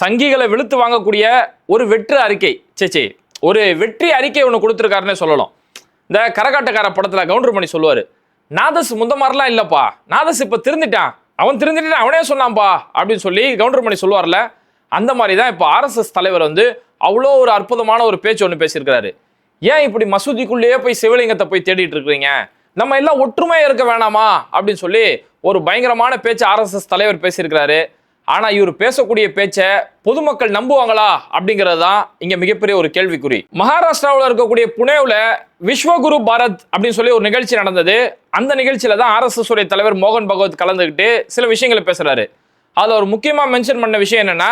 சங்கிகளை விழுத்து வாங்கக்கூடிய ஒரு வெற்று அறிக்கை. சேச்சி ஒரு வெற்றி அறிக்கை ஒன்று கொடுத்துருக்காருன்னே சொல்லலாம். இந்த கரகாட்டக்கார படத்தில் கவுண்டர்மணி சொல்லுவார் நாதஸ் முந்த மாதிரிலாம் இல்லைப்பா. நாதஸ் இப்போ திருந்திட்டான். அவன் திருந்திட்டான் அவனே சொன்னான்ப்பா. அப்படின்னு சொல்லி கவுண்டர்மணி சொல்லுவார்ல அந்த மாதிரி தான் இப்போ ஆர்எஸ்எஸ் தலைவர் வந்து அவ்வளோ ஒரு அற்புதமான ஒரு பேச்சு ஒன்று பேசியிருக்கிறாரு. ஏன் இப்படி மசூதிக்குள்ளேயே போய் சிவலிங்கத்தை போய் தேடிட்டு இருக்கிறீங்க? நம்ம எல்லாம் ஒற்றுமையாக இருக்க வேணாமா? அப்படின்னு சொல்லி ஒரு பயங்கரமான பேச்சு ஆர்எஸ்எஸ் தலைவர் பேசியிருக்கிறாரு. ஆனா இவர் பேசக்கூடிய பேச்சை பொதுமக்கள் நம்புவாங்களா அப்படிங்கிறது தான் இங்க மிகப்பெரிய ஒரு கேள்விக்குறி. மகாராஷ்டிராவில் இருக்கக்கூடிய புனேவில் விஸ்வகுரு பாரத் அப்படின்னு சொல்லி ஒரு நிகழ்ச்சி நடந்தது. அந்த நிகழ்ச்சியில தான் ஆர்எஸ்எஸ் உடைய தலைவர் மோகன் பகவத் கலந்துக்கிட்டு சில விஷயங்களை பேசுறாரு. அதுல ஒரு முக்கியமா மென்ஷன் பண்ண விஷயம் என்னன்னா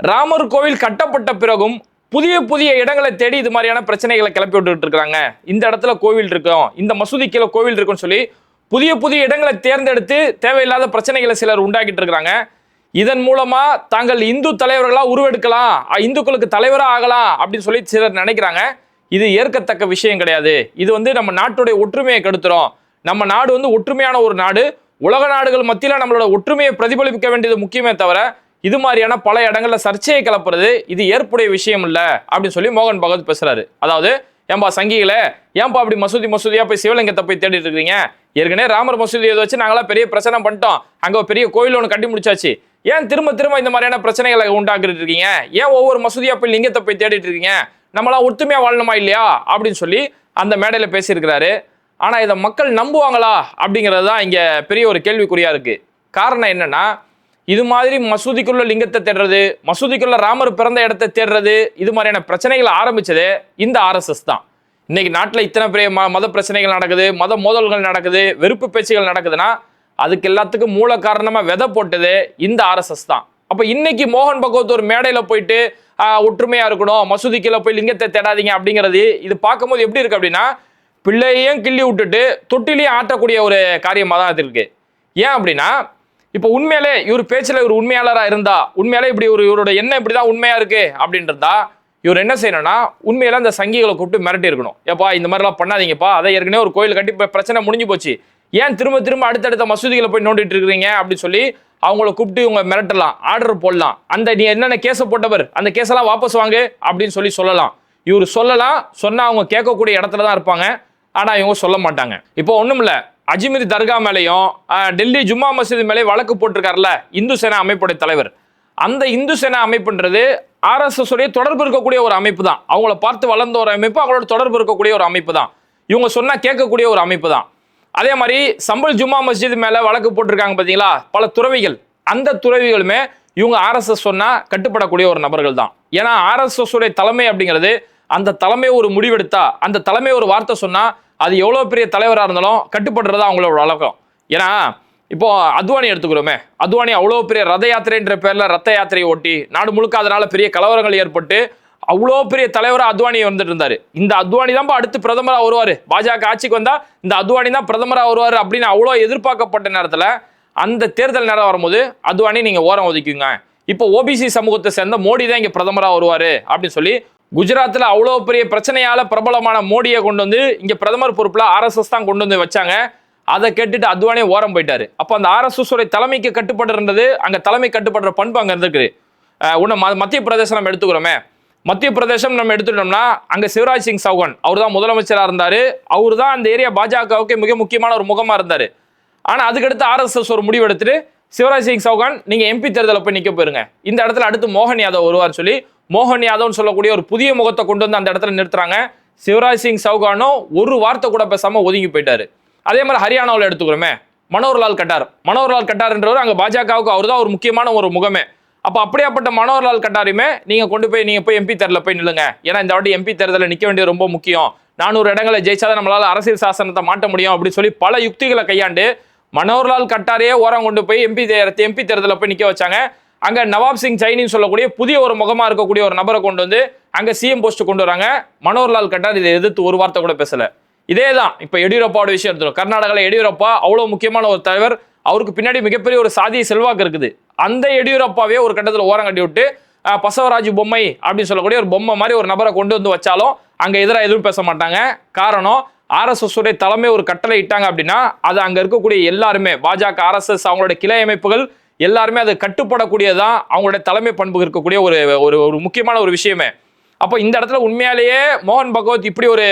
ராமர் கோவில் கட்டப்பட்ட பிறகும் புதிய புதிய இடங்களை தேடி இது மாதிரியான பிரச்சனைகளை கிளப்பி விட்டுட்டு இருக்காங்க. இந்த இடத்துல கோவில் இருக்கும் இந்த மசூதி கீழே கோவில் இருக்குன்னு சொல்லி புதிய புதிய இடங்களை தேர்ந்தெடுத்து தேவையில்லாத பிரச்சனைகளை சிலர் உண்டாக்கிட்டு இருக்கிறாங்க இதன் மூலமா தாங்கள் இந்து தலைவர்களா உருவெடுக்கலாம் இந்துக்களுக்கு தலைவரா ஆகலாம் அப்படின்னு சொல்லி சிலர் நினைக்கிறாங்க. இது ஏற்கத்தக்க விஷயம் கிடையாது. இது வந்து நம்ம நாட்டுடைய ஒற்றுமையை கெடுத்துரும். நம்ம நாடு வந்து ஒற்றுமையான ஒரு நாடு. உலக நாடுகள் மத்தியில நம்மளோட ஒற்றுமையை பிரதிபலிக்க வேண்டியது முக்கியமே தவிர இது மாதிரியான பல இடங்கள்ல சர்ச்சையை கிளப்புறது இது ஏற்புடைய விஷயம் இல்லை அப்படின்னு சொல்லி மோகன் பகவத் பேசுறாரு. அதாவது ஏன்பா சங்கிகளே ஏன்பா அப்படி மசூதி மசூதியா போய் சிவலிங்கத்தை போய் தேடிட்டு இருக்கீங்க? ஏற்கனவே ராமர் மசூதி இதை வச்சு நாங்களாம் பெரிய பிரச்சனை பண்ணிட்டோம். அங்க பெரிய கோயில் ஒன்று கட்டி முடிச்சாச்சு. ஏன் திரும்ப திரும்ப இந்த மாதிரியான பிரச்சனைகளை உண்டாக்கிட்டு இருக்கீங்க? ஏன் ஒவ்வொரு மசூதியா போய் லிங்கத்தை போய் தேடிட்டு இருக்கீங்க? நம்மளாம் ஒத்துமையா வாழணுமா இல்லையா? அப்படின்னு சொல்லி அந்த மேடையில பேசியிருக்கிறாரு. ஆனா இதை மக்கள் நம்புவாங்களா? அப்படிங்கிறது தான் இங்க பெரிய ஒரு கேள்விக்குறியா இருக்கு. காரணம் என்னன்னா இது மாதிரி மசூதிக்குள்ள லிங்கத்தை தேடுறது மசூதிக்குள்ள ராமர் பிறந்த இடத்தை தேடுறது இது மாதிரியான பிரச்சனைகளை ஆரம்பிச்சதே இந்த ஆர்எஸ்எஸ் தான். இன்னைக்கு நாட்டில் இத்தனை பெரிய ம மத பிரச்சனைகள் நடக்குது மத மோதல்கள் நடக்குது வெறுப்பு பேச்சுகள் நடக்குதுன்னா அதுக்கு எல்லாத்துக்கும் மூல காரணமா விதை போட்டது இந்த ஆர்எஸ்எஸ் தான். அப்ப இன்னைக்கு மோகன் பகவத் ஒரு மேடையில போயிட்டு ஒற்றுமையாக ஒற்றுமையா இருக்கணும் மசூதிக்குள்ள போய் லிங்கத்தை தேடாதீங்க அப்படிங்கிறது இது பார்க்கும்போது எப்படி இருக்கு அப்படின்னா பிள்ளையையும் கிள்ளி விட்டுட்டு தொட்டிலையும் ஆட்டக்கூடிய ஒரு காரியமா தான் அது இருக்கு. ஏன் அப்படின்னா இப்போ உண்மையிலே இவர் பேச்சுல இவர் உண்மையாளரா இருந்தா உண்மையிலே இப்படி ஒரு இவரோட எண்ணம் இப்படிதான் உண்மையா இருக்கு இருக்குது அப்படின்றதா இவர் என்ன செய்யணும்னா உண்மையில அந்த சங்கிகளை கூப்பிட்டு மிரட்டி இருக்கணும் ஏப்பா இந்த மாதிரிலாம் பண்ணாதீங்கப்பா அதை ஏற்கனவே ஒரு கோயில் கட்டி பிரச்சனை முடிஞ்சு போச்சு. ஏன் திரும்ப திரும்ப அடுத்தடுத்த மசூதிகளை போய் நோண்டிட்டு இருக்கிறீங்க அப்படின்னு சொல்லி அவங்கள கூப்பிட்டு இவங்க மிரட்டலாம் ஆர்டர் போடலாம். அந்த நீ என்னென்ன கேஸை போட்டவர் அந்த கேஸெல்லாம் வாபஸ் வாங்கு அப்படின்னு சொல்லி சொல்லலாம். இவர் சொல்லலாம் சொன்னால் அவங்க கேட்கக்கூடிய இடத்துல தான் இருப்பாங்க. ஆனால் இவங்க சொல்ல மாட்டாங்க. இப்போ ஒன்றும் இல்லை. அஜ்மீர் தர்கா மேலேயும் டெல்லி ஜும்மா மசூதி மேலே வழக்கு போட்டிருக்காருல்ல இந்து சேனா அமைப்புடைய தலைவர். அந்த இந்து சேனா அமைப்புன்றது ஆர்எஸ்எஸ் உடைய தொடர்பு இருக்கக்கூடிய ஒரு அமைப்பு தான். அவங்கள பார்த்து வளர்ந்த ஒரு அமைப்பு அவங்களோட தொடர்பு இருக்கக்கூடிய ஒரு அமைப்பு தான். இவங்க சொன்னால் கேட்கக்கூடிய ஒரு அமைப்பு தான். அதே மாதிரி சம்பல் ஜும்மா மஸ்ஜித் மேலே வழக்கு போட்டிருக்காங்க பார்த்தீங்களா பல துறவிகள். அந்த துறவிகளுமே இவங்க ஆர்எஸ்எஸ் சொன்னால் கட்டுப்படக்கூடிய ஒரு நபர்கள் தான். ஏன்னா ஆர்எஸ்எஸ் உடைய தலைமை அப்படிங்கிறது அந்த தலைமை ஒரு முடிவெடுத்தா அந்த தலைமை ஒரு வார்த்தை சொன்னால் அது எவ்வளோ பெரிய தலைவராக இருந்தாலும் கட்டுப்படுறதா அவங்களோட வழக்கம். ஏன்னா இப்போ அத்வானி எடுத்துக்கிறோமே. அத்வானி அவ்வளோ பெரிய ரத யாத்திரைன்ற பேரில் ரத்த யாத்திரையை ஓட்டி நாடு முழுக்க அதனால் பெரிய கலவரங்கள் ஏற்பட்டு அவ்வளோ பெரிய தலைவராக அத்வானி வந்துட்டு இருந்தாரு. இந்த அத்வானி தான் அடுத்து பிரதமராக வருவார். பாஜக ஆட்சிக்கு வந்தால் இந்த அத்வானி தான் பிரதமராக வருவார் அப்படின்னு அவ்வளோ எதிர்பார்க்கப்பட்ட நேரத்தில் அந்த தேர்தல் நேரம் வரும்போது அத்வானி நீங்கள் ஓரம் ஒதுக்குங்க இப்போ ஓபிசி சமூகத்தை சேர்ந்த மோடி தான் இங்கே பிரதமராக வருவார் அப்படின்னு சொல்லி குஜராத்தில் அவ்வளோ பெரிய பிரச்சனையால் பிரபலமான மோடியை கொண்டு வந்து இங்கே பிரதமர் பொறுப்பில் ஆர்எஸ்எஸ் தான் கொண்டு வந்து வச்சாங்க. அதை கேட்டுட்டு அத்வானி ஓரம் போயிட்டாரு. அப்போ அந்த ஆர்எஸ்எஸ் உடைய தலைமைக்கு கட்டுப்படுறது அங்கே தலைமை கட்டுப்படுற பண்பு அங்கே இருந்திருக்கு உன்னை மத்திய பிரதேசம் நம்ம எடுத்துக்கிறோமே. மத்திய பிரதேசம் நம்ம எடுத்துட்டோம்னா அங்க சிவராஜ் சிங் சௌகான் அவர் தான் முதலமைச்சராக இருந்தாரு. அவர் தான் அந்த ஏரியா பாஜகவுக்கு மிக முக்கியமான ஒரு முகமா இருந்தாரு. ஆனா அதுக்கடுத்து ஆர்எஸ்எஸ் ஒரு முடிவு எடுத்துட்டு சிவராஜ் சிங் சௌகான் நீங்க எம்பி தேர்தலில் போய் நிக்க போயிருங்க. இந்த இடத்துல அடுத்து மோகன் யாதவ் வருவார் சொல்லி மோகன் யாதவ்னு சொல்லக்கூடிய ஒரு புதிய முகத்தை கொண்டு வந்து அந்த இடத்துல நிறுத்துறாங்க. சிவராஜ் சிங் சௌகானும் ஒரு வார்த்தை கூட பேசாம ஒதுங்கி போயிட்டாரு. அதே மாதிரி ஹரியானாவில் எடுத்துக்கிறோமே மனோகர்லால் கட்டார். மனோகர்லால் கட்டார்ன்றவர் அங்க பாஜகவுக்கு அவர் தான் ஒரு முக்கியமான ஒரு முகமே. அப்போ அப்படியாப்பட்ட மனோகர்லால் கட்டாரையுமே நீங்கள் கொண்டு போய் நீங்கள் போய் எம்பி தேர்தலில் போய் நில்லுங்க. ஏன்னா இந்த வாட்டி எம்பி தேர்தலில் நிற்க வேண்டியது ரொம்ப முக்கியம். நானூறு இடங்களை ஜெயிச்சாதான் நம்மளால் அரசியல் சாசனத்தை மாட்ட முடியும் அப்படின்னு சொல்லி பல யுக்திகளை கையாண்டு மனோகர்லால் கட்டாரியே ஓரம் கொண்டு போய் எம்பி எம்பி தேர்தலில் போய் நிற்க வச்சாங்க. அங்கே நவாப் சிங் சைனின்னு சொல்லக்கூடிய புதிய ஒரு முகமாக இருக்கக்கூடிய ஒரு நபரை கொண்டு வந்து அங்கே சிஎம் போஸ்ட் கொண்டு வராங்க. மனோகர்லால் கட்டார் இதை எதிர்த்து ஒரு வார்த்தை கூட பேசலை. இதே தான் இப்போ எடியூரப்பாவோட விஷயம் எடுத்துரும் கர்நாடகாவில் எடியூரப்பா அவ்வளோ முக்கியமான ஒரு தலைவர். அவருக்கு பின்னாடி மிகப்பெரிய ஒரு சாதிய செல்வாக்கு இருக்குது. அந்த எடியூரப்பாவே ஒரு கட்டத்தில் ஓரம் கட்டி விட்டு பசவராஜ் பொம்மை அப்படின்னு சொல்லக்கூடிய ஒரு பொம்மை மாதிரி ஒரு நபரை கொண்டு வந்து வச்சாலும் அங்கே எதிராக எதுவும் பேச மாட்டாங்க. காரணம் ஆர்எஸ்எஸ் உடைய தலைமை ஒரு கட்டளை இட்டாங்க அப்படின்னா அது அங்கே இருக்கக்கூடிய எல்லாருமே பாஜக ஆர்எஸ்எஸ் அவங்களுடைய கிளை அமைப்புகள் எல்லாருமே அது கட்டுப்படக்கூடியதான் அவங்களுடைய தலைமை பண்பு இருக்கக்கூடிய ஒரு ஒரு ஒரு முக்கியமான ஒரு விஷயமே. அப்போ இந்த இடத்துல உண்மையாலேயே மோகன் பகவத் இப்படி ஒரு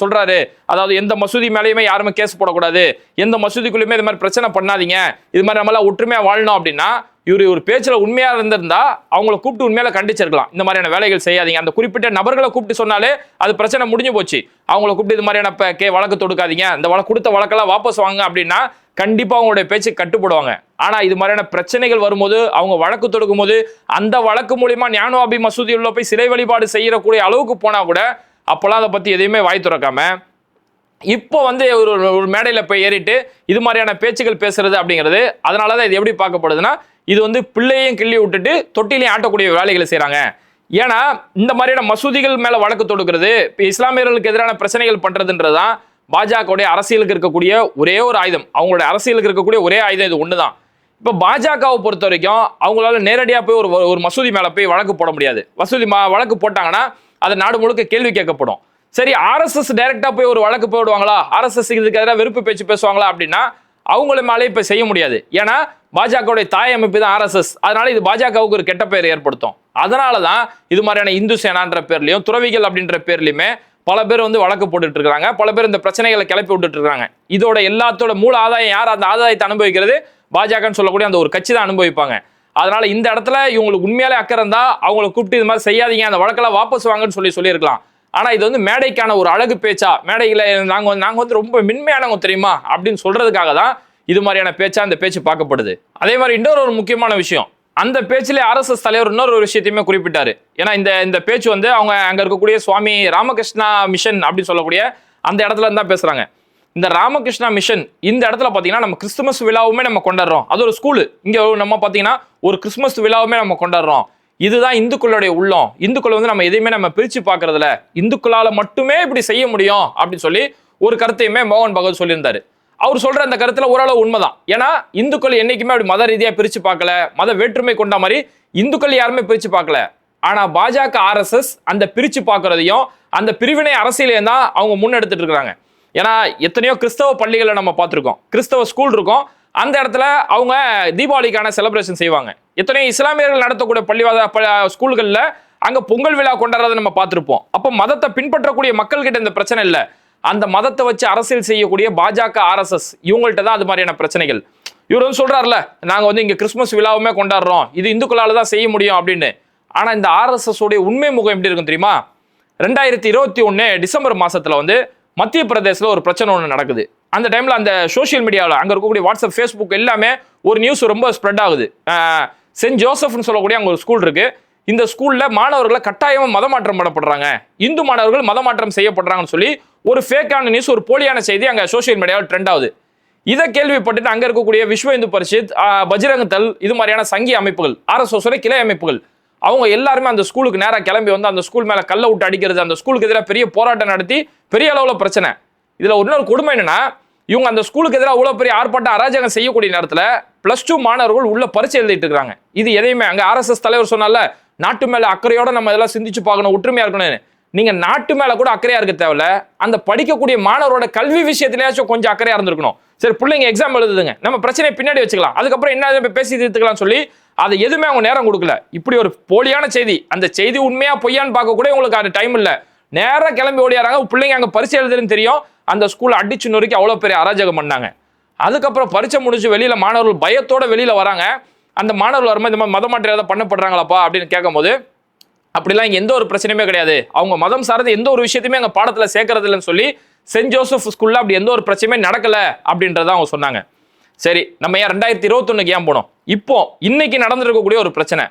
சொல்றாரு. அதாவது எந்த மசூதி மேலேயுமே யாருமே கேஸ் போடக்கூடாது. எந்த மசூதிக்குள்ளேயுமே இது மாதிரி பிரச்சனை பண்ணாதீங்க. இது மாதிரி நம்மளாம் ஒற்றுமையாக வாழணும் அப்படின்னா இவர் ஒரு பேச்சில் உண்மையாக இருந்திருந்தா அவங்கள கூப்பிட்டு உண்மையில கண்டிச்சிருக்கலாம். இந்த மாதிரியான வேலைகள் செய்யாதீங்க. அந்த குறிப்பிட்ட நபர்களை கூப்பிட்டு சொன்னாலே அது பிரச்சனை முடிஞ்சு போச்சு. அவங்கள கூப்பிட்டு இது மாதிரியான கே வழக்கு தொடுக்காதீங்க. இந்த வழக்கு கொடுத்த வழக்கெல்லாம் வாபஸ் வாங்க அப்படின்னா கண்டிப்பாக அவங்களுடைய பேச்சு கட்டுப்படுவாங்க. ஆனால் இது மாதிரியான பிரச்சனைகள் வரும்போது அவங்க வழக்கு தொடுக்கும் போது அந்த வழக்கு மூலியமா ஞானவாபி மசூதி உள்ள போய் சிலை வழிபாடு செய்யக்கூடிய அளவுக்கு போனால் கூட அப்போல்லாம் அதை பற்றி எதையுமே வாய் திறக்காம இப்போ வந்து ஒரு ஒரு- ஒரு மேடையில் போய் ஏறிட்டு இது மாதிரியான பேச்சுகள் பேசுறது அப்படிங்கிறது அதனால தான் இது எப்படி பார்க்கப்படுதுன்னா இது வந்து பிள்ளையையும் கிள்ளி விட்டுட்டு தொட்டிலையும் ஆட்டக்கூடிய வேலைகளை செய்கிறாங்க ஏன்னா இந்த மாதிரியான மசூதிகள் மேலே வழக்கு தொடுக்கிறது இப்போ இஸ்லாமியர்களுக்கு எதிரான பிரச்சனைகள் பண்ணுறதுன்றது தான் பாஜகவுடைய அரசியலுக்கு இருக்கக்கூடிய ஒரே ஒரு ஆயுதம். அவங்களுடைய அரசியலுக்கு இருக்கக்கூடிய ஒரே ஆயுதம் இது ஒன்று தான் இப்போ பாஜகவை பொறுத்த வரைக்கும் அவங்களால நேரடியாக போய் ஒரு ஒரு மசூதி மேலே போய் வழக்கு போட முடியாது. மசூதி மா வழக்கு போட்டாங்கன்னா அதை நாடு முழுக்க கேள்வி கேட்கப்படும். சரி ஆர்எஸ்எஸ் டைரெக்டாக போய் ஒரு வழக்கு போயிடுவாங்களா ஆர்எஸ்எஸ் இதுக்கு எதிராக வெறுப்பு பேச்சு பேசுவாங்களா அப்படின்னா அவங்கள மேலே இப்போ செய்ய முடியாது. ஏன்னா பாஜகவுடைய தாய் அமைப்பு தான் ஆர்எஸ்எஸ் அதனால இது பாஜகவுக்கு ஒரு கெட்ட பெயர் ஏற்படுத்தும். அதனால தான் இது மாதிரியான இந்து சேனான்ற பேர்லையும் துறவிகள் அப்படின்ற பேர்லையுமே பல பேர் வந்து வழக்கு போட்டுட்டு இருக்காங்க பல பேர் இந்த பிரச்சனைகளை கிளப்பி விட்டுட்டு இருக்காங்க இதோட எல்லாத்தோட மூல ஆதாயம் யார்? அந்த ஆதாயத்தை அனுபவிக்கிறது பாஜகன்னு சொல்லக்கூடிய அந்த ஒரு கட்சி தான் அனுபவிப்பாங்க. அதனால இந்த இடத்துல இவங்களுக்கு உண்மையாலே அக்கறை இருந்தா அவங்களை கூப்பிட்டு இது மாதிரி செய்யாதீங்க அந்த வழக்கெல்லாம் வாபஸ் வாங்கன்னு சொல்லி சொல்லியிருக்கலாம். ஆனா இது வந்து மேடைக்கான ஒரு அழகு பேச்சா மேடையில் நாங்கள் வந்து நாங்கள் வந்து ரொம்ப மென்மையானவங்க தெரியுமா? அப்படின்னு சொல்றதுக்காக தான் இது மாதிரியான பேச்சா அந்த பேச்சு பார்க்கப்படுது. அதே மாதிரி இன்னொரு ஒரு முக்கியமான விஷயம். அந்த பேச்சிலே ஆர்எஸ்எஸ் தலைவர் இன்னொரு ஒரு விஷயத்தையுமே குறிப்பிட்டாரு. ஏன்னா இந்த இந்த பேச்சு வந்து அவங்க அங்க இருக்கக்கூடிய சுவாமி ராமகிருஷ்ணா மிஷன் அப்படின்னு சொல்லக்கூடிய அந்த இடத்துல இருந்து தான் பேசுறாங்க. இந்த ராமகிருஷ்ணா மிஷன் இந்த இடத்துல பார்த்தீங்கன்னா நம்ம கிறிஸ்துமஸ் விழாவுமே நம்ம கொண்டாடுறோம். அது ஒரு ஸ்கூலு. இங்கே நம்ம பார்த்தீங்கன்னா ஒரு கிறிஸ்துமஸ் விழாவுமே நம்ம கொண்டாடுறோம். இதுதான் இந்துக்களுடைய உள்ளம். இந்துக்கள் வந்து நம்ம எதையுமே நம்ம பிரித்து பார்க்கறதுல இந்துக்களால் மட்டுமே இப்படி செய்ய முடியும் அப்படின்னு சொல்லி ஒரு கருத்தையுமே மோகன் பகவத் சொல்லியிருந்தாரு. அவர் சொல்ற அந்த கருத்துல ஓரளவு உண்மைதான். ஏன்னா இந்துக்கள் என்னைக்குமே அப்படி மத ரீதியா பிரிச்சு பார்க்கல மத வேற்றுமை கொண்ட மாதிரி இந்துக்கள் யாருமே பிரிச்சு பார்க்கல. ஆனா பாஜக ஆர்எஸ்எஸ் அந்த பிரிச்சு பார்க்கறதையும் அந்த பிரிவினை அரசியலையும் தான் அவங்க முன்னெடுத்துட்டு இருக்கிறாங்க. ஏன்னா எத்தனையோ கிறிஸ்தவ பள்ளிகளை நம்ம பார்த்துருக்கோம். கிறிஸ்தவ ஸ்கூல் இருக்கும். அந்த இடத்துல அவங்க தீபாவளிக்கான செலிப்ரேஷன் செய்வாங்க. எத்தனையோ இஸ்லாமியர்கள் நடத்தக்கூடிய பள்ளிவாத ப- ஸ்கூல்கள்ல அங்க பொங்கல் விழா கொண்டாடுறதை நம்ம பார்த்துருப்போம். அப்போ மதத்தை பின்பற்றக்கூடிய மக்கள்கிட்ட இந்த பிரச்சனை இல்லை. அந்த மதத்தை வச்சு அரசியல் செய்யக்கூடிய பாஜக ஆர்எஸ்எஸ் இவங்கள்ட்ட தான் அது மாதிரியான பிரச்சனைகள். இவர் வந்து சொல்கிறார்ல நாங்கள் வந்து இங்கே கிறிஸ்மஸ் விழாவுமே கொண்டாடுறோம். இது இந்துக்களால் தான் செய்ய முடியும் அப்படின்னு. ஆனால் இந்த ஆர்எஸ்எஸ் உடைய உண்மை முகம் எப்படி இருக்கும் தெரியுமா? ரெண்டாயிரத்தி இருபத்தி ஒன்று டிசம்பர் மாதத்தில் வந்து மத்திய பிரதேசத்தில் ஒரு பிரச்சனை ஒன்று நடக்குது. அந்த டைமில் அந்த சோஷியல் மீடியாவில் அங்கே இருக்கக்கூடிய வாட்ஸ்அப் ஃபேஸ்புக் எல்லாமே ஒரு நியூஸ் ரொம்ப ஸ்ப்ரெட் ஆகுது. சென்ட் ஜோசப்னு சொல்லக்கூடிய அங்கே ஒரு ஸ்கூல் இருக்குது இந்த ஸ்கூலில் மாணவர்களை கட்டாயமாக மதமாற்றம் பண்ணப்படுறாங்க. இந்து மாணவர்கள் மதமாற்றம் செய்யப்படுறாங்கன்னு சொல்லி ஒரு ஃபேக்கான நியூஸ் ஒரு போலியான செய்தி அங்கே சோஷியல் மீடியாவில் ட்ரெண்ட் ஆகுது. இதை கேள்விப்பட்டுட்டு அங்கே இருக்கக்கூடிய விஸ்வ இந்து பரிஷத் ஆஹ், பஜ்ரங் இது மாதிரியான சங்கி அமைப்புகள் ஆர்எஸ்எஸ் கிளை அமைப்புகள் அவங்க எல்லாருமே அந்த ஸ்கூலுக்கு நேராக கிளம்பி வந்து அந்த ஸ்கூல் மேலே கல்ல விட்டு அடிக்கிறது அந்த ஸ்கூலுக்கு எதிராக பெரிய போராட்டம் நடத்தி பெரிய அளவில் பிரச்சனை. இதில் இன்னொரு கொடுமை என்னென்னா இவங்க அந்த ஸ்கூலுக்கு எதிராக அவ்வளோ பெரிய ஆர்ப்பாட்டம் அராஜகம் செய்யக்கூடிய நேரத்தில் ப்ளஸ் டூ மாணவர்கள் உள்ள பரிசு எழுதிட்டு இருக்கிறாங்க. இது எதையுமே அங்கே ஆர்எஸ்எஸ் தலைவர் சொன்னால நாட்டு மேலே அக்கறையோட நம்ம இதெல்லாம் சிந்திச்சு பார்க்கணும் ஒற்றுமையாக இருக்கணும்னு. நீங்கள் நாட்டு மேலே கூட அக்கறையாக இருக்க தேவையில்ல. அந்த படிக்கக்கூடிய மாணவரோட கல்வி விஷயத்திலேயாச்சும் கொஞ்சம் அக்கறையாக இருந்திருக்கணும். சரி பிள்ளைங்க எக்ஸாம் எழுதுதுங்க. நம்ம பிரச்சனையை பின்னாடி வச்சுக்கலாம். அதுக்கப்புறம் என்ன இதை பேசி தீர்த்துக்கலாம் சொல்லி அதை எதுவுமே அவங்க நேரம் கொடுக்கல. இப்படி ஒரு போலியான செய்தி. அந்த செய்தி உண்மையா பொய்யான்னு பார்க்க கூட உங்களுக்கு அது டைம் இல்லை. நேராக கிளம்பி ஓடியாராங்க. பிள்ளைங்க அங்கே பரிசு எழுதுன்னு தெரியும். அந்த ஸ்கூல் அடிச்சு நொறுக்கி அவ்வளோ பெரிய அராஜகம் பண்ணாங்க. அதுக்கப்புறம் பரிச்சை முடிஞ்சு வெளியில் மாணவர்கள் பயத்தோட வெளியில் வராங்க. அந்த மாணவர்கள் வரும்போது இந்த மாதிரி மாற்றம் ஏதாவது பண்ணப்படுறாங்களாப்பா அப்படின்னு கேட்கும்போது அப்படிலாம் எந்த ஒரு பிரச்சனையுமே கிடையாது. அவங்க மதம் சார்ந்த எந்த ஒரு விஷயத்தையுமே அங்கே பாடத்தில் சேர்க்கறது இல்லைன்னு சொல்லி சென்ட் ஜோசப் ஸ்கூல்ல அப்படி எந்த ஒரு பிரச்சனையுமே நடக்கலை அப்படின்றத அவங்க சொன்னாங்க. சரி நம்ம ஏன் ரெண்டாயிரத்தி இருபத்தொன்னுக்கு ஏன் போனோம்? இப்போ இன்னைக்கு நடந்திருக்கக்கூடிய ஒரு பிரச்சனை.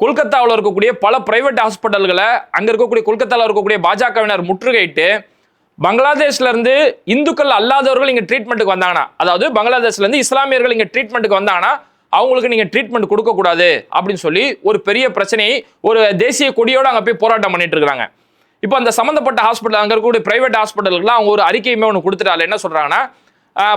கொல்கத்தாவில் இருக்கக்கூடிய பல பிரைவேட் ஹாஸ்பிட்டல்களை அங்கே இருக்கக்கூடிய கொல்கத்தாவில் இருக்கக்கூடிய பாஜகவினர் முற்றுகையிட்டு பங்களாதேஷ்லேருந்து இந்துக்கள் அல்லாதவர்கள் இங்கே ட்ரீட்மெண்ட்டுக்கு வந்தாங்கன்னா அதாவது பங்களாதேஷ்லேருந்து இஸ்லாமியர்கள் இங்கே ட்ரீட்மெண்ட்டுக்கு வந்தாங்கன்னா அவங்களுக்கு நீங்கள் ட்ரீட்மெண்ட் கொடுக்கக்கூடாது அப்படின்னு சொல்லி ஒரு பெரிய பிரச்சனையை ஒரு தேசிய கொடியோடு அங்கே போய் போராட்டம் பண்ணிட்டு இருக்கிறாங்க இப்போ அந்த சம்மந்தப்பட்ட ஹாஸ்பிட்டல் அங்கே இருக்கக்கூடிய பிரைவேட் ஹாஸ்பிட்டலுக்குலாம் அவங்க ஒரு அறிக்கையுமே ஒன்று கொடுத்துட்டால என்ன சொல்கிறாங்கன்னா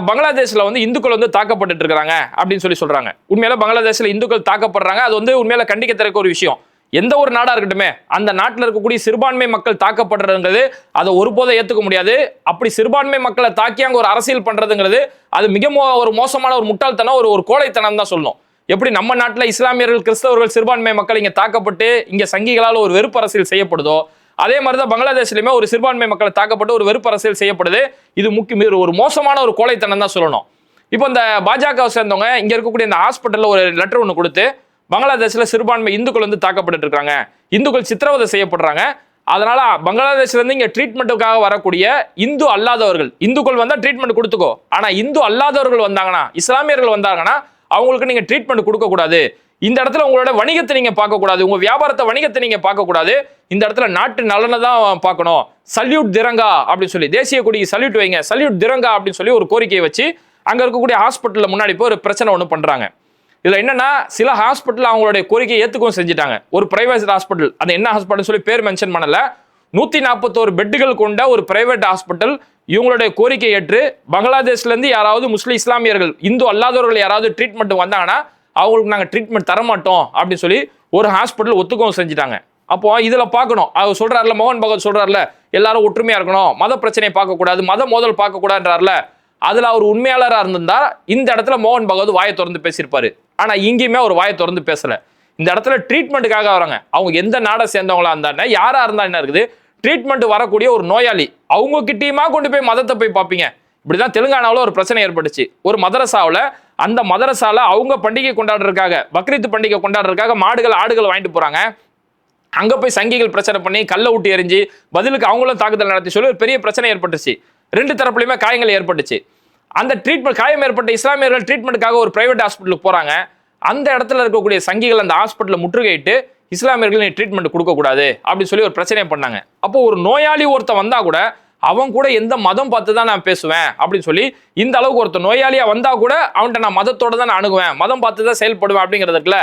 பங்களாதேஷில் வந்து இந்துக்கள் வந்து தாக்கப்பட்டுட்டு இருக்கிறாங்க அப்படின்னு சொல்லி சொல்கிறாங்க உண்மையில பங்களாதேஷில் இந்துக்கள் தாக்கப்படுறாங்க. அது வந்து உண்மையில கண்டிக்கத்தக்க ஒரு விஷயம். எந்த ஒரு நாடா இருக்கட்டுமே அந்த நாட்டில் இருக்கக்கூடிய சிறுபான்மை மக்கள் தாக்கப்படுறதுங்கிறது அதை ஒருபோதும் ஏற்றுக்க முடியாது. அப்படி சிறுபான்மை மக்களை தாக்கி அங்கே ஒரு அரசியல் பண்ணுறதுங்கிறது அது மிக மோ- ஒரு மோசமான ஒரு முட்டாள்தனம் ஒரு ஒரு கோழைத்தனம் தான் சொல்லணும் எப்படி நம்ம நாட்டில் இஸ்லாமியர்கள் கிறிஸ்தவர்கள் சிறுபான்மை மக்கள் இங்கே தாக்கப்பட்டு இங்கே சங்கிகளால் ஒரு வெறுப்பு அரசியல் செய்யப்படுதோ அதே மாதிரி தான் பங்களாதேஷ்லையுமே ஒரு சிறுபான்மை மக்களை தாக்கப்பட்டு ஒரு வெறுப்பு அரசியல் செய்யப்படுது. இது முக்கிய ஒரு மோசமான ஒரு கோழைத்தனம் தான் சொல்லணும். இப்போ இந்த பாஜகவை சேர்ந்தவங்க இங்கே இருக்கக்கூடிய இந்த ஹாஸ்பிட்டலில் ஒரு லெட்டர் ஒன்று கொடுத்து பங்களாதேஷில் சிறுபான்மை இந்துக்கள் வந்து தாக்கப்பட்டு இருக்காங்க இந்துக்கள் சித்திரவதை செய்யப்படுறாங்க. அதனால பங்களாதேஷ்லேருந்து இங்கே ட்ரீட்மெண்ட்டுக்காக வரக்கூடிய இந்து அல்லாதவர்கள் இந்துக்கள் வந்தால் ட்ரீட்மெண்ட் கொடுத்துக்கோ. ஆனால் இந்து அல்லாதவர்கள் வந்தாங்கன்னா இஸ்லாமியர்கள் வந்தாங்கன்னா அவங்களுக்கு நீங்கள் ட்ரீட்மெண்ட் கொடுக்கக்கூடாது. இந்த இடத்துல உங்களோட வணிகத்தை நீங்கள் பார்க்கக்கூடாது. உங்கள் வியாபாரத்தை வணிகத்தை நீங்கள் பார்க்கக்கூடாது. இந்த இடத்துல நாட்டு நலனை தான் பார்க்கணும். சல்யூட் திரங்கா அப்படின்னு சொல்லி தேசிய கொடிக்கு சல்யூட் வைங்க. சல்யூட் திரங்கா அப்படின்னு சொல்லி ஒரு கோரிக்கையை வச்சு அங்கே இருக்கக்கூடிய ஹாஸ்பிட்டலில் முன்னாடி போய் ஒரு பிரச்சனை ஒன்று பண்ணுறாங்க இதில் என்னன்னா சில ஹாஸ்பிட்டல் அவங்களுடைய கோரிக்கையை ஏற்றுக்கவும் செஞ்சுட்டாங்க. ஒரு பிரைவேட் ஹாஸ்பிட்டல் அது என்ன ஹாஸ்பிட்டல் சொல்லி பேர் மென்ஷன் பண்ணல. நூற்றி நாற்பத்தோரு பெட்டுகள் கொண்ட ஒரு பிரைவேட் ஹாஸ்பிட்டல் இவங்களுடைய கோரிக்கை ஏற்று பங்களாதேஷ்லேருந்து யாராவது முஸ்லீம் இஸ்லாமியர்கள் இந்து அல்லாதவர்கள் யாராவது ட்ரீட்மெண்ட் வந்தாங்கன்னா அவங்களுக்கு நாங்கள் ட்ரீட்மெண்ட் தர மாட்டோம் அப்படின்னு சொல்லி ஒரு ஹாஸ்பிட்டல் ஒத்துக்கவும் செஞ்சுட்டாங்க. அப்போ இதில் பார்க்கணும். அவர் சொல்கிறார்ல மோகன் பகவத் சொல்கிறார்ல எல்லாரும் ஒற்றுமையாக இருக்கணும் மத பிரச்சனையை பார்க்கக்கூடாது மத மோதல் பார்க்கக்கூடாதுன்றார்ல அதில் அவர் உண்மையாளராக இருந்திருந்தால் இந்த இடத்துல மோகன் பகவத் வாயை திறந்து பேசியிருப்பாரு. ஆனால் இங்கேயுமே அவர் வாயை திறந்து பேசலை. இந்த இடத்துல ட்ரீட்மெண்ட்டுக்காக வராங்க. அவங்க எந்த நாடை சேர்ந்தவங்களா இருந்தா யாராக இருந்தா என்ன இருக்குது? ட்ரீட்மெண்ட் வரக்கூடிய ஒரு நோயாளி அவங்க கிட்டேயுமா கொண்டு போய் மதத்தை போய் பார்ப்பீங்க? இப்படிதான் தெலுங்கானாவில் ஒரு பிரச்சனை ஏற்பட்டுச்சு. ஒரு மதரசாவில் அந்த மதரசாவில் அவங்க பண்டிகை கொண்டாடுறதுக்காக பக்ரீத் பண்டிகை கொண்டாடுறதுக்காக மாடுகள் ஆடுகள் வாங்கிட்டு போகிறாங்க அங்கே போய் சங்கிகள் பிரச்சனை பண்ணி கல்லை ஊட்டி எரிஞ்சு பதிலுக்கு அவங்களும் தாக்குதல் நடத்தி சொல்லி ஒரு பெரிய பிரச்சனை ஏற்பட்டுச்சு ரெண்டு தரப்புலையுமே காயங்கள் ஏற்பட்டுச்சு. அந்த ட்ரீட்மெண்ட் காயம் ஏற்பட்ட இஸ்லாமியர்கள் ட்ரீட்மெண்ட்டுக்காக ஒரு பிரைவேட் ஹாஸ்பிட்டலுக்கு போகிறாங்க அந்த இடத்துல இருக்கக்கூடிய சங்கிகள் அந்த ஹாஸ்பிட்டலில் முற்றுகையிட்டு இஸ்லாமியர்கள் நீ ட்ரீட்மெண்ட் கொடுக்கக்கூடாது அப்படின்னு சொல்லி ஒரு பிரச்சனையை பண்ணாங்க. அப்போ ஒரு நோயாளி ஒருத்தன் வந்தால் கூட அவன் கூட எந்த மதம் பார்த்து தான் நான் பேசுவேன் அப்படின்னு சொல்லி இந்த அளவுக்கு ஒருத்தன் நோயாளியாக வந்தால் கூட அவன்கிட்ட நான் மதத்தோடு தான் நான் அணுகுவேன். மதம் பார்த்து தான் செயல்படுவேன் அப்படிங்கிறதுக்குல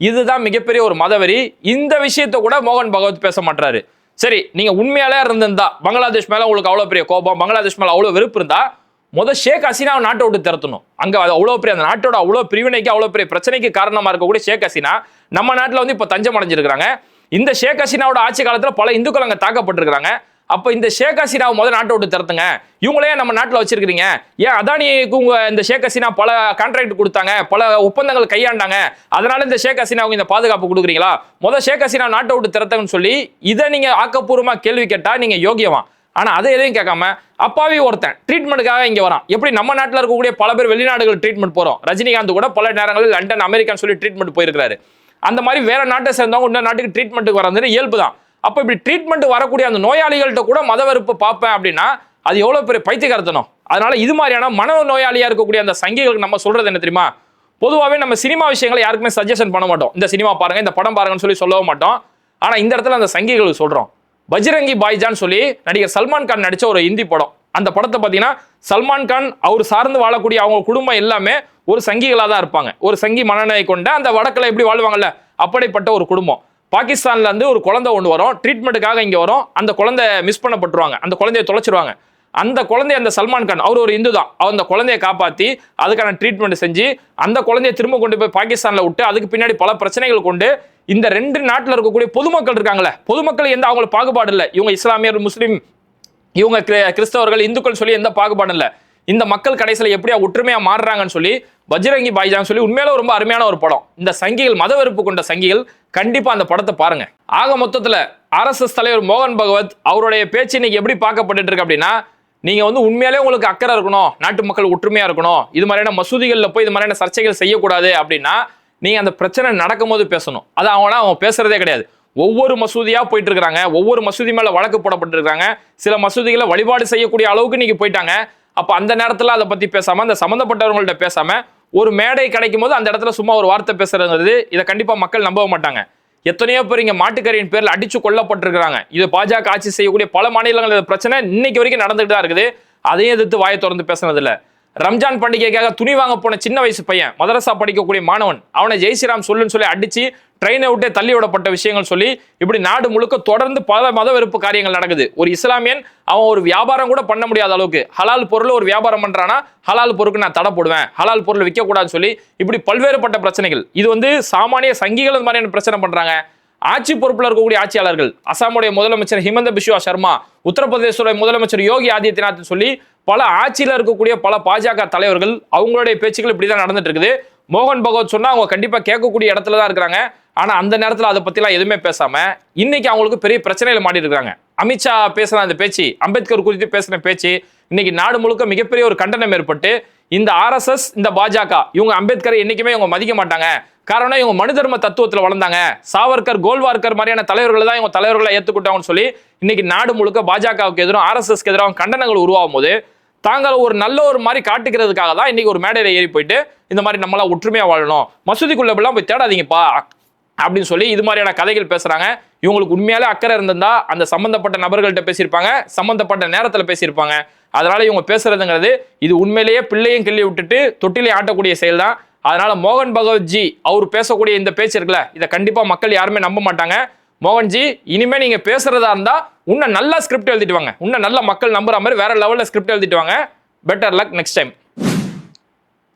இதுதான் மிகப்பெரிய ஒரு மதவெறி. இந்த விஷயத்தை கூட மோகன் பகவத் பேச மாட்டாரு சரி நீங்கள் உண்மையாலே இருந்திருந்தா பங்களாதேஷ் மேலே உங்களுக்கு அவ்வளோ பெரிய கோபம் பங்களாதேஷ் மேலே அவ்வளோ வெறுப்பு இருந்தால் முதல் ஷேக் ஹசீனாவை நாட்டை விட்டு திறத்தணும். அங்க அது அவ்வளவு பெரிய அந்த நாட்டோட அவ்வளவு பிரிவினைக்கு அவ்வளவு பெரிய பிரச்சனைக்கு காரணமா இருக்கக்கூடிய ஷேக் ஹசீனா நம்ம நாட்டில் வந்து இப்ப தஞ்சம் அடைஞ்சிருக்காங்க இந்த ஷேக் ஹசீனாவோட ஆட்சி காலத்துல பல இந்துக்கள் அங்க தாக்கப்பட்டிருக்காங்க அப்ப இந்த ஷேக் ஹசீனாவை முதல் நாட்டை விட்டு திறத்துங்க. இவங்களே நம்ம நாட்டில் வச்சிருக்கீங்க ஏன் அதானிக்கு உங்க இந்த ஷேக் ஹசீனா பல கான்ட்ராக்ட் கொடுத்தாங்க பல ஒப்பந்தங்கள் கையாண்டாங்க. அதனால இந்த ஷேக் ஹசீனாவுக்கு இந்த பாதுகாப்பு கொடுக்குறீங்களா? முதல் ஷேக் ஹசீனா நாட்டை விட்டு திறத்தங்கன்னு சொல்லி இதை நீங்க ஆக்கப்பூர்வமா கேள்வி கேட்டா நீங்க யோகியவான் ஆனால் அதை எதையும் கேட்காம அப்பாவி ஒருத்தன் ட்ரீட்மெண்ட்டுக்காக இங்கே வரான். எப்படி நம்ம நாட்டில் இருக்கக்கூடிய பல பேர் வெளிநாடுகள் ட்ரீட்மெண்ட் போகிறோம் ரஜினிகாந்த் கூட பல நேரங்களில் லண்டன் அமெரிக்கான்னு சொல்லி ட்ரீட்மெண்ட் போயிருக்காரு அந்த மாதிரி வேற நாட்டை சேர்ந்தவங்க இன்னொரு நாட்டுக்கு ட்ரீட்மெண்ட்டுக்கு வரது இயல்பு தான். அப்போ இப்படி ட்ரீட்மெண்ட் வரக்கூடிய அந்த நோயாளிகள்கிட்ட கூட மத வெறுப்பு பார்ப்பேன் அப்படின்னா அது எவ்வளோ பெரிய பைத்தியக்காரத்தனம் அதனால இது மாதிரியான மன நோயாளியாக இருக்கக்கூடிய அந்த சங்கிகளுக்கு நம்ம சொல்றது என்ன தெரியுமா? பொதுவாகவே நம்ம சினிமா விஷயங்களை யாருக்குமே சஜஷன் பண்ண மாட்டோம். இந்த சினிமா பாருங்க இந்த படம் பாருங்கன்னு சொல்லி சொல்லவும் மாட்டோம். ஆனால் இந்த இடத்துல அந்த சங்கிகளுக்கு சொல்கிறோம் பஜ்ரங்கி பாய்ஜான் சொல்லி நடிகர் சல்மான் கான் ஒரு ஹிந்தி படம். அந்த படத்தை பார்த்தீங்கன்னா சல்மான் கான் அவர் சார்ந்து வாழக்கூடிய அவங்க குடும்பம் எல்லாமே ஒரு சங்கிகளாக தான் இருப்பாங்க. ஒரு சங்கி மனநிலை கொண்ட அந்த வடக்கில் எப்படி வாழ்வாங்கல்ல அப்படிப்பட்ட ஒரு குடும்பம். பாகிஸ்தான்ல இருந்து ஒரு குழந்தை ஒன்று வரும் ட்ரீட்மெண்ட்டுக்காக இங்கே வரும். அந்த குழந்தை மிஸ் பண்ணப்பட்டுருவாங்க. அந்த குழந்தைய தொலைச்சிருவாங்க. அந்த குழந்தைய அந்த சல்மான் கான் அவர் ஒரு இந்து தான் அந்த குழந்தைய காப்பாற்றி அதுக்கான ட்ரீட்மெண்ட் செஞ்சு அந்த குழந்தைய திரும்ப கொண்டு போய் பாகிஸ்தானில் விட்டு அதுக்கு பின்னாடி பல பிரச்சனைகள் கொண்டு இந்த ரெண்டு நாட்டில் இருக்கக்கூடிய பொதுமக்கள் இருக்காங்களே பொதுமக்கள் எந்த அவங்களுக்கு பாகுபாடு இல்லை. இவங்க இஸ்லாமியர் முஸ்லீம் இவங்க கிறிஸ்தவர்கள் இந்துக்கள் சொல்லி எந்த பாகுபாடும் இல்லை. இந்த மக்கள் கடைசியில் எப்படியா ஒற்றுமையாக மாறுறாங்கன்னு சொல்லி பஜ்ரங்கி பாய்ஜான் சொல்லி உண்மையில ரொம்ப அருமையான ஒரு படம். இந்த சங்கிகள் மத வெறுப்பு கொண்ட சங்கிகள் கண்டிப்பாக அந்த படத்தை பாருங்க. ஆக மொத்தத்தில் ஆர்எஸ்எஸ் தலைவர் மோகன் பகவத் அவருடைய பேச்சு இன்னைக்கு எப்படி பார்க்கப்பட்டு இருக்கு அப்படின்னா நீங்கள் வந்து உண்மையாலே உங்களுக்கு அக்கறை இருக்கணும் நாட்டு மக்கள் ஒற்றுமையாக இருக்கணும் இது மாதிரியான மசூதிகளில் போய் இது மாதிரியான சர்ச்சைகள் செய்யக்கூடாது அப்படின்னா நீங்கள் அந்த பிரச்சனை நடக்கும்போது பேசணும். அது அவனா அவன் பேசுகிறதே கிடையாது. ஒவ்வொரு மசூதியாக போயிட்டு இருக்கிறாங்க ஒவ்வொரு மசூதி மேலே வழக்கு போடப்பட்டிருக்காங்க சில மசூதிகளை வழிபாடு செய்யக்கூடிய அளவுக்கு நீங்கள் போயிட்டாங்க அப்போ அந்த நேரத்தில் அதை பற்றி பேசாமல் அந்த சம்மந்தப்பட்டவங்கள்ட்ட பேசாமல் ஒரு மேடை கிடைக்கும் போது அந்த இடத்துல சும்மா ஒரு வார்த்தை பேசுறதுங்கிறது இதை கண்டிப்பாக மக்கள் நம்ப மாட்டாங்க. எத்தனையோ பேர் இங்கே மாட்டுக்கறியின் பேர்ல அடிச்சு கொல்லப்பட்டிருக்கிறாங்க. இது பாஜக ஆட்சி செய்யக்கூடிய பல மாநிலங்கள் பிரச்சனை. இன்னைக்கு வரைக்கும் நடந்துட்டு தான் இருக்குது. அதையும் எதிர்த்து வாயை திறந்து பேசுனது இல்ல ரம்ஜான் பண்டிகைக்காக துணி வாங்க போன சின்ன வயசு பையன் மதரசா படிக்கக்கூடிய மாணவன் அவனை ஜெய் ஸ்ரீராம் சொல்லுன்னு சொல்லி அடிச்சு ட்ரெயினை விட்டே தள்ளி விடப்பட்ட விஷயங்கள் சொல்லி இப்படி நாடு முழுக்க தொடர்ந்து பல மத வெறுப்பு காரியங்கள் நடக்குது. ஒரு இஸ்லாமியன் அவன் ஒரு வியாபாரம் கூட பண்ண முடியாத அளவுக்கு. ஹலால் பொருள் ஒரு வியாபாரம் பண்றானா ஹலால் பொருளுக்கு நான் தடை போடுவேன். ஹலால் பொருள் விற்கக்கூடாதுன்னு சொல்லி இப்படி பல்வேறுபட்ட பிரச்சனைகள். இது வந்து சாமானிய சங்கிகள் இந்த மாதிரியான பிரச்சனை பண்றாங்க. ஆட்சி பொறுப்பில் இருக்கக்கூடிய ஆட்சியாளர்கள் அசாமுடைய முதலமைச்சர் ஹிமந்த பிஸ்வா சர்மா உத்தரப்பிரதேசோட முதலமைச்சர் யோகி ஆதித்யநாத் சொல்லி பல ஆட்சியில் இருக்கக்கூடிய பல பாஜக தலைவர்கள் அவங்களுடைய பேச்சுக்கள் இப்படிதான் நடந்துட்டு இருக்குது. மோகன் பகவத் சொன்னா அவங்க கண்டிப்பா கேட்கக்கூடிய இடத்துல தான் இருக்கிறாங்க. ஆனால் அந்த நேரத்தில் அதை பற்றிலாம் எதுவுமே பேசாமல் இன்னைக்கு அவங்களுக்கு பெரிய பிரச்சனையில் மாட்டி இருக்காங்க அமித்ஷா பேசுகிற அந்த பேச்சு அம்பேத்கர் குறித்து பேசுற பேச்சு இன்னைக்கு நாடு முழுக்க மிகப்பெரிய ஒரு கண்டனம் ஏற்பட்டு இந்த ஆர்எஸ்எஸ் இந்த பாஜக இவங்க அம்பேத்கரை என்னைக்குமே இவங்க மதிக்க மாட்டாங்க. காரணம் இவங்க மனு தர்ம தத்துவத்தில் வளர்ந்தாங்க. சாவர்கர் கோல்வார்கர் மாதிரியான தலைவர்களை தான் இவங்க தலைவர்களை ஏற்றுக்கிட்டாங்கன்னு சொல்லி இன்னைக்கு நாடு முழுக்க பாஜகவுக்கு எதிரும் ஆர்எஸ்எஸ்க்கு எதிராக கண்டனங்கள் உருவாகும் போது தாங்கள் ஒரு நல்ல ஒரு மாதிரி காட்டுக்கிறதுக்காக தான் இன்னைக்கு ஒரு மேடையில் ஏறி போயிட்டு இந்த மாதிரி நம்மளாம் ஒற்றுமையாக வாழணும். மசூதிக்குள்ள போய் தேடாதீங்கப்பா. அப்படின்னு சொல்லி இது மாதிரியான கதைகள் பேசுறாங்க. இவங்களுக்கு உண்மையாலே அக்கறை இருந்திருந்தா அந்த சம்பந்தப்பட்ட நபர்கள்ட்ட பேசியிருப்பாங்க சம்பந்தப்பட்ட நேரத்தில் பேசியிருப்பாங்க. அதனால இவங்க பேசுறதுங்கிறது இது உண்மையிலேயே பிள்ளையும் கிள்ளி விட்டுட்டு தொட்டிலே ஆட்டக்கூடிய செயல் தான் அதனால மோகன் பகவத்ஜி அவர் பேசக்கூடிய இந்த பேச்சு இருக்குல்ல இதை கண்டிப்பா மக்கள் யாருமே நம்ப மாட்டாங்க. மோகன்ஜி இனிமே நீங்க பேசுறதா இருந்தா இன்னும் நல்லா ஸ்கிரிப்ட் எழுதிட்டு வாங்க. இன்னும் நல்ல மக்கள் நம்புற மாதிரி வேற லெவல்ல ஸ்கிரிப்ட் எழுதிட்டு வாங்க. Better luck next time